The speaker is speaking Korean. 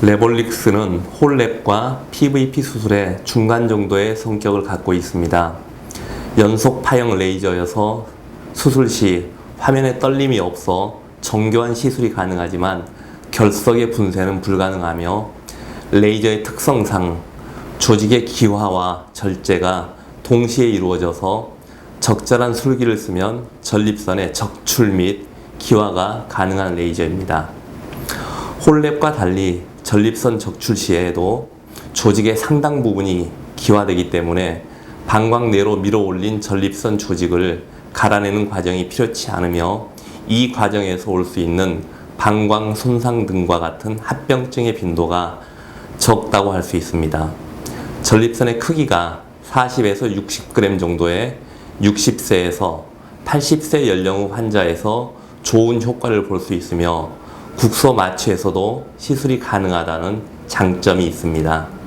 레볼릭스는 홀랩과 PVP 수술의 중간 정도의 성격을 갖고 있습니다. 연속 파형 레이저여서 수술 시 화면에 떨림이 없어 정교한 시술이 가능하지만 결석의 분쇄는 불가능하며 레이저의 특성상 조직의 기화와 절제가 동시에 이루어져서 적절한 술기를 쓰면 전립선의 적출 및 기화가 가능한 레이저입니다. 홀랩과 달리 전립선 적출 시에도 조직의 상당 부분이 기화되기 때문에 방광 내로 밀어 올린 전립선 조직을 갈아내는 과정이 필요치 않으며 이 과정에서 올 수 있는 방광 손상 등과 같은 합병증의 빈도가 적다고 할 수 있습니다. 전립선의 크기가 40에서 60g 정도의 60세에서 80세 연령 환자에서 좋은 효과를 볼 수 있으며 국소 마취에서도 시술이 가능하다는 장점이 있습니다.